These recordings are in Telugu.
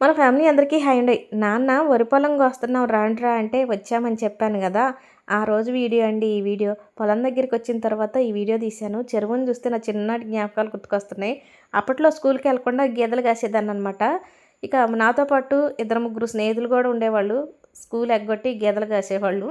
మన ఫ్యామిలీ అందరికీ హై అండి. నాన్న వరి పొలం కోస్తున్నాం రాండ్రా అంటే వచ్చామని చెప్పాను కదా. ఆ రోజు వీడియో అండి ఈ వీడియో. పొలం దగ్గరికి వచ్చిన తర్వాత ఈ వీడియో తీశాను. చెరువుని చూస్తే నా చిన్ననాటి జ్ఞాపకాలు గుర్తుకొస్తున్నాయి. అప్పట్లో స్కూల్కి వెళ్ళకుండా గీతలు కాసేదాన్ని అనమాట ఇక నాతో పాటు ఇద్దరు ముగ్గురు స్నేహితులు కూడా ఉండేవాళ్ళు. స్కూల్ ఎగ్గొట్టి గీతలు కాసేవాళ్ళు.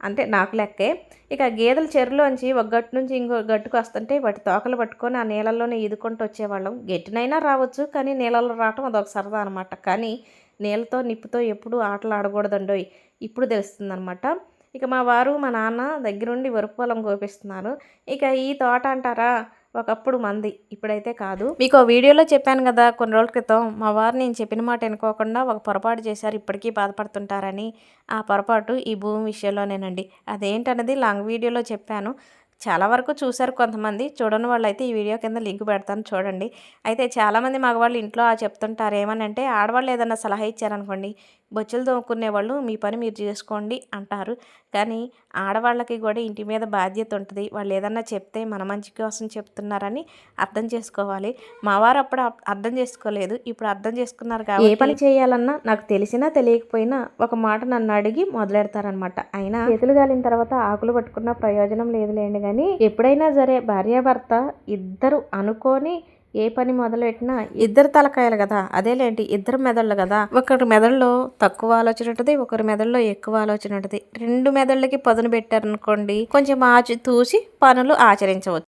అంటే నాకు లెక్కే. ఇక గేదెల చెరులోంచి ఒక గట్టు నుంచి ఇంకో గట్టుకు వస్తుంటే వాటి తోకలు పట్టుకొని ఆ నీళ్ళల్లోనే ఈదుకుంటూ వచ్చేవాళ్ళం. గట్టినైనా రావచ్చు కానీ నీళ్ళలో రావటం అదొక సరదా అనమాట కానీ నీళ్ళతో నిప్పుతో ఎప్పుడు ఆటలు ఆడకూడదండోయ్. ఇప్పుడు తెలుస్తుంది అనమాట ఇక మా వారు మా నాన్న దగ్గరుండి వరుపు పొలం కోపిస్తున్నారు. ఇక ఈ తోట అంటారా? ఒకప్పుడు మంది ఇప్పుడైతే కాదు. మీకు వీడియోలో చెప్పాను కదా కొన్ని రోజుల క్రితం మా వారు నేను చెప్పిన మాట అనుకోకుండా ఒక పొరపాటు చేశారు ఇప్పటికీ బాధపడుతుంటారని. ఆ పొరపాటు ఈ భూమి విషయంలోనేనండి. అదేంటన్నది లాంగ్ వీడియోలో చెప్పాను. చాలా వరకు చూశారు కొంతమంది చూడని వాళ్ళు అయితే ఈ వీడియో కింద లింక్ పెడతాను చూడండి. అయితే చాలామంది మగవాళ్ళు ఇంట్లో ఆ చెప్తుంటారు ఏమని అంటే ఆడవాళ్ళు ఏదన్నా సలహా ఇచ్చారనుకోండి బొచ్చులు తోముకునే వాళ్ళు మీ పని మీరు చేసుకోండి అంటారు. కానీ ఆడవాళ్ళకి కూడా ఇంటి మీద బాధ్యత ఉంటుంది. వాళ్ళు ఏదన్నా చెప్తే మన మంచి కోసం చెప్తున్నారని అర్థం చేసుకోవాలి. మా వారు అప్పుడు అర్థం చేసుకోలేదు. ఇప్పుడు అర్థం చేసుకున్నారు కాబట్టి ఏ పని చేయాలన్నా నాకు తెలిసినా తెలియకపోయినా ఒక మాట నన్ను అడిగి మొదలెడతారనమాట అయినా చేతులు గాలిన తర్వాత ఆకులు పట్టుకున్న ప్రయోజనం లేదులేండి. కానీ ఎప్పుడైనా సరే భార్యాభర్త ఇద్దరు అనుకొని ఏ పని మొదలెట్టినా ఇద్దరు తలకాయలు కదా. అదేలేంటి? ఇద్దరు మెదళ్ళు కదా. ఒకరి మెదడులో తక్కువ ఆలోచన ఉంటుంది ఒకరి మెదడులో ఎక్కువ ఆలోచన ఉంటుంది రెండు మెదళ్ళకి పదును పెట్టారనుకోండి కొంచెం ఆచి తూసి పనులు ఆచరించవచ్చు.